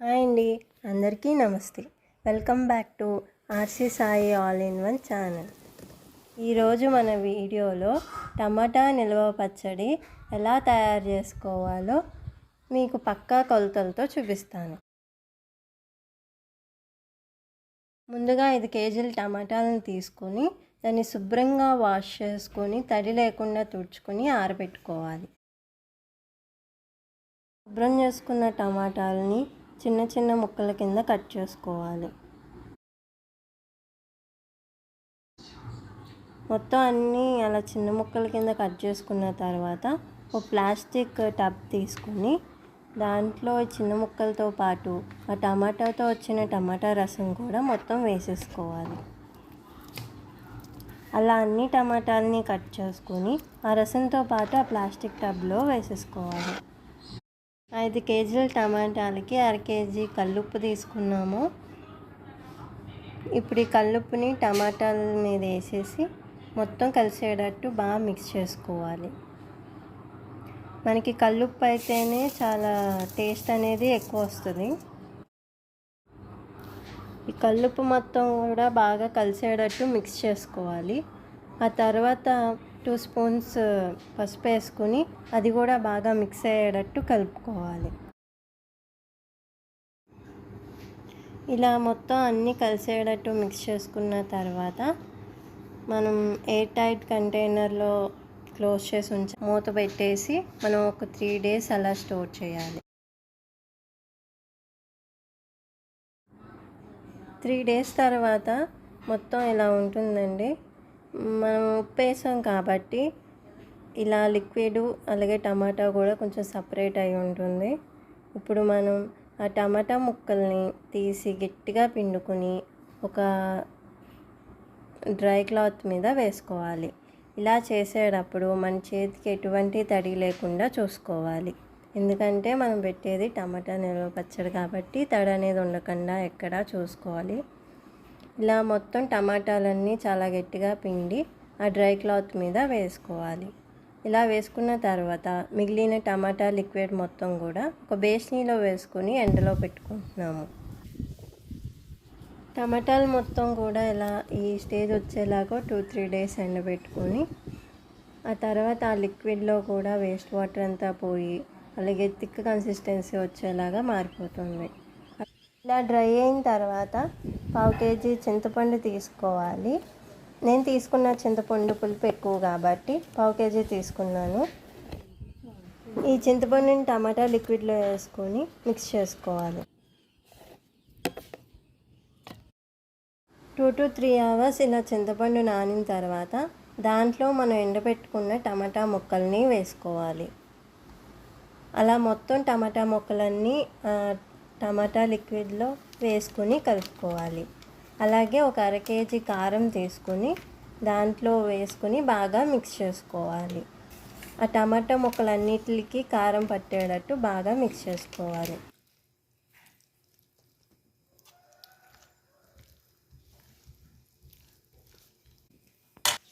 Hi అండి. అందరికీ నమస్తే. Welcome back to RC Sai all in one channel. ఈరోజు మన వీడియోలో టమాటా నిల్వ పచ్చడి ఎలా తయారు చేసుకోవాలో మీకు పక్కా కొలతలతో చూపిస్తాను. ముందుగా ఐదు కేజీల టమాటాలను తీసుకొని దాన్ని శుభ్రంగా వాష్ చేసుకొని తడి లేకుండా తుడుచుకొని ఆరబెట్టుకోవాలి. శుభ్రం చేసుకున్న టమాటాలని చిన్న చిన్న ముక్కల కింద కట్ చేసుకోవాలి. మొత్తం అన్నీ అలా చిన్న ముక్కల కింద కట్ చేసుకున్న తర్వాత ఒక ప్లాస్టిక్ టబ్ తీసుకుని దాంట్లో చిన్న ముక్కలతో పాటు ఆ టమాటాతో వచ్చిన టమాటా రసం కూడా మొత్తం వేసేసుకోవాలి. అలా అన్ని టమాటాలని కట్ చేసుకొని ఆ రసంతో పాటు ఆ ప్లాస్టిక్ టబ్లో వేసేసుకోవాలి. ఐదు కేజీల టమాటాలకి అర కేజీ కల్లుప్పు తీసుకున్నాము. ఇప్పుడు ఈ కల్లుప్పుని టమాటాల మీద వేసేసి మొత్తం కలిసేటట్టు బాగా మిక్స్ చేసుకోవాలి. మనకి కల్లుప్పు అయితేనే చాలా టేస్ట్ అనేది ఎక్కువ వస్తుంది. ఈ కల్లుప్పు మొత్తం కూడా బాగా కలిసేటట్టు మిక్స్ చేసుకోవాలి. ఆ తర్వాత టూ స్పూన్స్ పసుపు వేసుకొని అది కూడా బాగా మిక్స్ అయ్యేటట్టు కలుపుకోవాలి. ఇలా మొత్తం అన్నీ కలిసేటట్టు మిక్స్ చేసుకున్న తర్వాత మనం ఎయిర్ టైట్ కంటైనర్లో క్లోజ్ చేసి ఉంచ మూత పెట్టేసి మనం ఒక త్రీ డేస్ అలా స్టోర్ చేయాలి. త్రీ డేస్ తర్వాత మొత్తం ఇలా ఉంటుందండి. మనం ఉప్పు వేసాం కాబట్టి ఇలా లిక్విడ్ అలాగే టమాటా కూడా కొంచెం సపరేట్ అయి ఉంటుంది. ఇప్పుడు మనం ఆ టమాటా ముక్కల్ని తీసి గట్టిగా పిండుకొని ఒక డ్రై క్లాత్ మీద వేసుకోవాలి. ఇలా చేసేటప్పుడు మన చేతికి ఎటువంటి తడి లేకుండా చూసుకోవాలి. ఎందుకంటే మనం పెట్టేది టమాటా నిల్వ పచ్చడి కాబట్టి తడి అనేది ఉండకుండా ఎక్కడా చూసుకోవాలి. ఇలా మొత్తం టమాటాలన్నీ చాలా గట్టిగా పిండి ఆ డ్రై క్లాత్ మీద వేసుకోవాలి. ఇలా వేసుకున్న తర్వాత మిగిలిన టమాటా లిక్విడ్ మొత్తం కూడా ఒక బేస్నీలో వేసుకొని ఎండలో పెట్టుకుంటున్నాము. టమాటాలు మొత్తం కూడా ఇలా ఈ స్టేజ్ వచ్చేలాగా టూ త్రీ డేస్ ఎండబెట్టుకొని ఆ తర్వాత ఆ లిక్విడ్లో కూడా వేస్ట్ వాటర్ అంతా పోయి అలాగే థిక్ కన్సిస్టెన్సీ వచ్చేలాగా మారిపోతుంది. ఇలా డ్రై అయిన తర్వాత పావు కేజీ చింతపండు తీసుకోవాలి. నేను తీసుకున్న చింతపండు పులుపు ఎక్కువ కాబట్టి పావు కేజీ తీసుకున్నాను. ఈ చింతపండుని టమాటా లిక్విడ్లో వేసుకొని మిక్స్ చేసుకోవాలి. టూ టు త్రీ అవర్స్ ఇలా చింతపండు నానిన తర్వాత దాంట్లో మనం ఎండబెట్టుకున్న టమాటా ముక్కల్ని వేసుకోవాలి. అలా మొత్తం టమాటా ముక్కలన్నీ టమాటా లిక్విడ్లో వేసుకొని కలుపుకోవాలి. అలాగే ఒక అర కేజీ కారం తీసుకొని దాంట్లో వేసుకొని బాగా మిక్స్ చేసుకోవాలి. ఆ టమాటా ముక్కలన్నిటికి కారం పట్టేటట్టు బాగా మిక్స్ చేసుకోవాలి.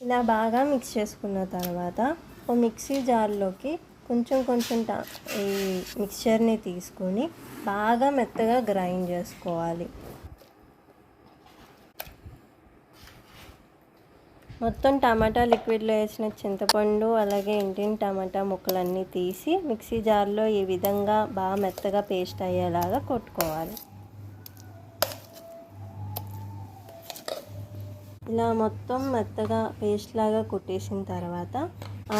ఇలా బాగా మిక్స్ చేసుకున్న తర్వాత ఒక మిక్సీ జార్లోకి కొంచెం కొంచెం ఈ మిక్చర్ని తీసుకొని బాగా మెత్తగా గ్రైండ్ చేసుకోవాలి. మొత్తం టమాటా లిక్విడ్లో వేసిన చింతపండు అలాగే ఇంటిని టమాటా ముక్కలన్నీ తీసి మిక్సీ జార్లో ఈ విధంగా బాగా మెత్తగా పేస్ట్ అయ్యేలాగా కొట్టుకోవాలి. ఇలా మొత్తం మెత్తగా పేస్ట్ లాగా కుట్టేసిన తర్వాత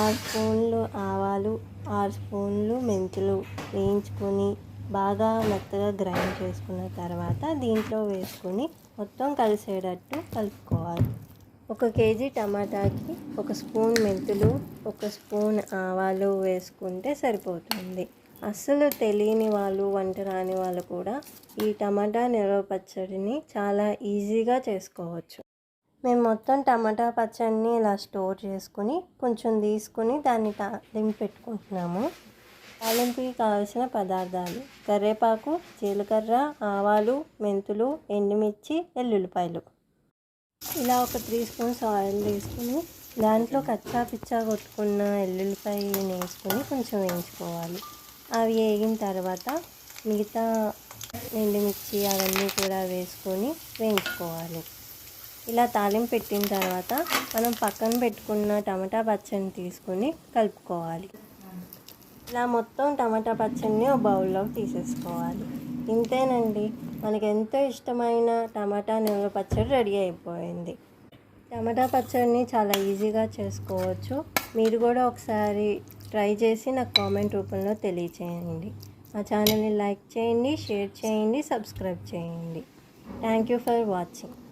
ఆరు స్పూన్లు ఆవాలు ఆరు స్పూన్లు మెంతులు వేయించుకొని బాగా మెత్తగా గ్రైండ్ చేసుకున్న తర్వాత దీంట్లో వేసుకుని మొత్తం కలిసేటట్టు కలుపుకోవాలి. ఒక కేజీ టమాటాకి ఒక స్పూన్ మెంతులు ఒక స్పూన్ ఆవాలు వేసుకుంటే సరిపోతుంది. అస్సలు తెలియని వాళ్ళు వంట రాని వాళ్ళు కూడా ఈ టమాటా నిల్వ పచ్చడిని చాలా ఈజీగా చేసుకోవచ్చు. మేము మొత్తం టమాటా పచ్చడిని ఇలా స్టోర్ చేసుకుని కొంచెం తీసుకుని దాన్ని తాలింపు పెట్టుకుంటున్నాము. తాలింపుకి కావలసిన పదార్థాలు. కరివేపాకు జీలకర్ర ఆవాలు మెంతులు ఎండుమిర్చి ఎల్లుల్లిపాయలు. ఇలా ఒక త్రీ స్పూన్స్ ఆయిల్ తీసుకుని దాంట్లో కచ్చా పిచ్చా కొట్టుకున్న ఎల్లుల్లిపాయని వేసుకొని కొంచెం వేయించుకోవాలి. అవి వేగిన తర్వాత మిగతా ఎండుమిర్చి అవన్నీ కూడా వేసుకొని వేయించుకోవాలి. ఇలా తాలింపు పెట్టిన తర్వాత మనం పక్కన పెట్టుకున్న టమాటా పచ్చడిని తీసుకొని కలుపుకోవాలి. ఇలా మొత్తం టమాటా పచ్చడిని ఒక బౌల్లోకి తీసేసుకోవాలి. ఇంతేనండి. మనకి ఎంతో ఇష్టమైన టమాటా నిల్వ పచ్చడి రెడీ అయిపోయింది. టమాటా పచ్చడిని చాలా ఈజీగా చేసుకోవచ్చు. మీరు కూడా ఒకసారి ట్రై చేసి నాకు కామెంట్ రూపంలో తెలియచేయండి. మా ఛానల్ని లైక్ చేయండి షేర్ చేయండి సబ్స్క్రైబ్ చేయండి. Thank you for watching.